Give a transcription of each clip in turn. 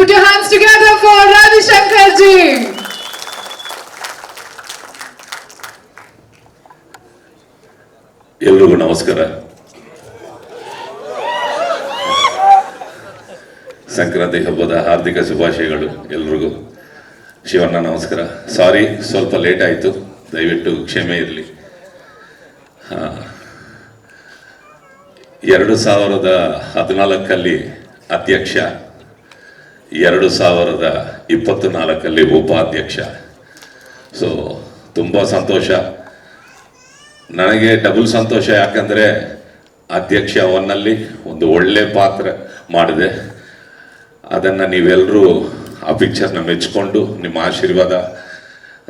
put your hands together for Ravi Shankar ji. ಎಲ್ರಿಗೂ ನಮಸ್ಕಾರ. ಸಂಕ್ರಾಂತಿ ಹಬ್ಬದ ಹಾರ್ದಿಕ ಶುಭಾಶಯಗಳು ಎಲ್ರಿಗೂ. ಶಿವಣ್ಣ, ನಮಸ್ಕಾರ. ಸಾರಿ ಸ್ವಲ್ಪ ಲೇಟ್ ಆಯಿತು. ದಯವಿಟ್ಟು ಕ್ಷಮೆ ಇರಲಿ. ಎರಡು ಸಾವಿರದ ಹದಿನಾಲ್ಕಲ್ಲಿ ಅಧ್ಯಕ್ಷ ಎರಡು ಸಾವಿರದ ಇಪ್ಪತ್ತು ನಾಲ್ಕಲ್ಲಿ ಉಪಾಧ್ಯಕ್ಷ. ಸೊ ತುಂಬ ಸಂತೋಷ. ನನಗೆ ಡಬಲ್ ಸಂತೋಷ ಯಾಕಂದರೆ ಅಧ್ಯಕ್ಷ ಅವನಲ್ಲಿ ಒಂದು ಒಳ್ಳೆ ಪಾತ್ರ ಮಾಡಿದೆ. ಅದನ್ನು ನೀವೆಲ್ಲರೂ ಆ ಪಿಕ್ಚರ್ನ ಮೆಚ್ಕೊಂಡು ನಿಮ್ಮ ಆಶೀರ್ವಾದ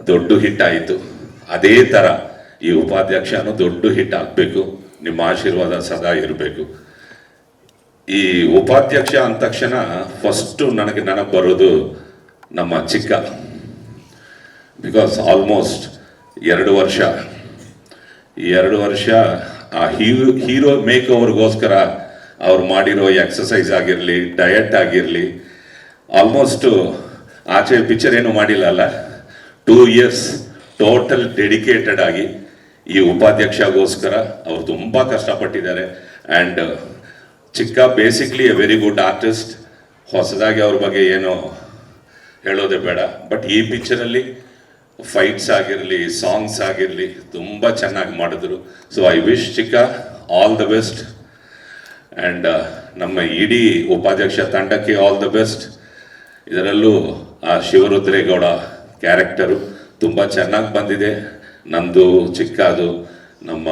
ದೊಡ್ಡ ಹಿಟ್ ಆಯಿತು. ಅದೇ ಥರ ಈ ಉಪಾಧ್ಯಕ್ಷನೂ ದೊಡ್ಡ ಹಿಟ್ ಆಗಬೇಕು. ನಿಮ್ಮ ಆಶೀರ್ವಾದ ಸದಾ ಇರಬೇಕು. ಈ ಉಪಾಧ್ಯಕ್ಷ ಅಂದ ತಕ್ಷಣ ಫಸ್ಟು ನನಗೆ ನೆನಪು ಬರೋದು ನಮ್ಮ ಚಿಕ್ಕ. ಬಿಕಾಸ್ ಆಲ್ಮೋಸ್ಟ್ ಎರಡು ವರ್ಷ. ಎರಡು ವರ್ಷ ಆ ಹೀರೋ ಹೀರೋ ಮೇಕ್ ಓವರ್ಗೋಸ್ಕರ ಅವ್ರು ಮಾಡಿರೋ ಎಕ್ಸಸೈಸ್ ಆಗಿರಲಿ ಡಯಟ್ ಆಗಿರಲಿ ಆಲ್ಮೋಸ್ಟು ಆಚೆ ಪಿಕ್ಚರ್ ಏನು ಮಾಡಿಲ್ಲ ಅಲ್ಲ. ಟೂ ಇಯರ್ಸ್ ಟೋಟಲ್ ಡೆಡಿಕೇಟೆಡ್ ಆಗಿ ಈ ಉಪಾಧ್ಯಕ್ಷಗೋಸ್ಕರ ಅವರು ತುಂಬ ಕಷ್ಟಪಟ್ಟಿದ್ದಾರೆ. And Chikka basically a very good artist ಹೊಸದಾಗಿ ಅವ್ರ ಬಗ್ಗೆ ಏನು ಹೇಳೋದೇ ಬೇಡ. ಬಟ್ ಈ ಪಿಕ್ಚರಲ್ಲಿ ಫೈಟ್ಸ್ ಆಗಿರಲಿ ಸಾಂಗ್ಸ್ ಆಗಿರಲಿ, ತುಂಬ ಚೆನ್ನಾಗಿ ಮಾಡಿದ್ರು. So I wish Chikka all the best and ನಮ್ಮ ಇಡೀ ಉಪಾಧ್ಯಕ್ಷ ತಂಡಕ್ಕೆ ಆಲ್ ದ ಬೆಸ್ಟ್ ಇದರಲ್ಲೂ, ಆ ಶಿವರುದ್ರೇಗೌಡ ಕ್ಯಾರೆಕ್ಟರು ತುಂಬ ಚೆನ್ನಾಗಿ ಬಂದಿದೆ. ನಂದು ಚಿಕ್ಕದು ನಮ್ಮ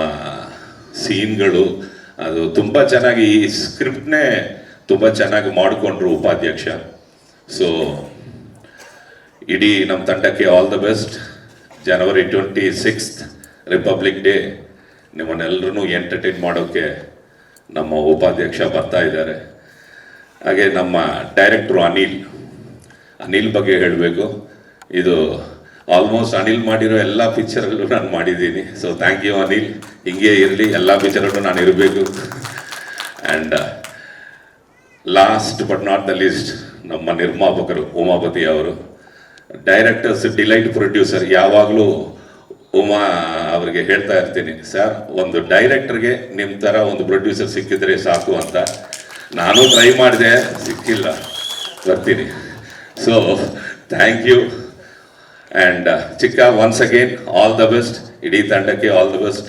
ಸೀನ್ಗಳು ಅದು ತುಂಬ ಚೆನ್ನಾಗಿ ಈ ಸ್ಕ್ರಿಪ್ಟ್ನೇ ತುಂಬ ಚೆನ್ನಾಗಿ ಮಾಡಿಕೊಂಡ್ರು ಉಪಾಧ್ಯಕ್ಷ. ಸೊ ಇಡೀ ನಮ್ಮ ತಂಡಕ್ಕೆ all the best January twenty sixth republic day ನಿಮ್ಮನ್ನೆಲ್ಲರೂ entertain ಮಾಡೋಕ್ಕೆ ನಮ್ಮ ಉಪಾಧ್ಯಕ್ಷ ಬರ್ತಾ ಇದ್ದಾರೆ. ಹಾಗೆ ನಮ್ಮ ಡೈರೆಕ್ಟ್ರು ಅನಿಲ್ ಅನಿಲ್ ಬಗ್ಗೆ ಹೇಳಬೇಕು. ಇದು ಆಲ್ಮೋಸ್ಟ್ ಅನಿಲ್ ಮಾಡಿರೋ ಎಲ್ಲ ಪಿಕ್ಚರಲ್ಲೂ ನಾನು ಮಾಡಿದ್ದೀನಿ. So thank you Anil. ಹಿಂಗೆ ಇರಲಿ, ಎಲ್ಲ ವಿಚಾರಗಳು ನಾನು ಇರಬೇಕು. And last but not the least ನಮ್ಮ ನಿರ್ಮಾಪಕರು ಉಮಾಪತಿ ಅವರು ಡೈರೆಕ್ಟರ್ಸ್ ಡಿಲೈಟ್ ಪ್ರೊಡ್ಯೂಸರ್ ಯಾವಾಗಲೂ ಉಮಾ ಅವರಿಗೆ ಹೇಳ್ತಾ ಇರ್ತೀನಿ ಸರ್ ಒಂದು ಡೈರೆಕ್ಟರ್ಗೆ ನಿಮ್ಮ ಥರ ಒಂದು ಪ್ರೊಡ್ಯೂಸರ್ ಸಿಕ್ಕಿದ್ರೆ ಸಾಕು ಅಂತ. ನಾನು ಟ್ರೈ ಮಾಡಿದೆ, ಸಿಕ್ಕಿಲ್ಲ, ಬರ್ತೀನಿ. So thank you and Chikka once again all the best ಇಡೀ ತಂಡಕ್ಕೆ all the best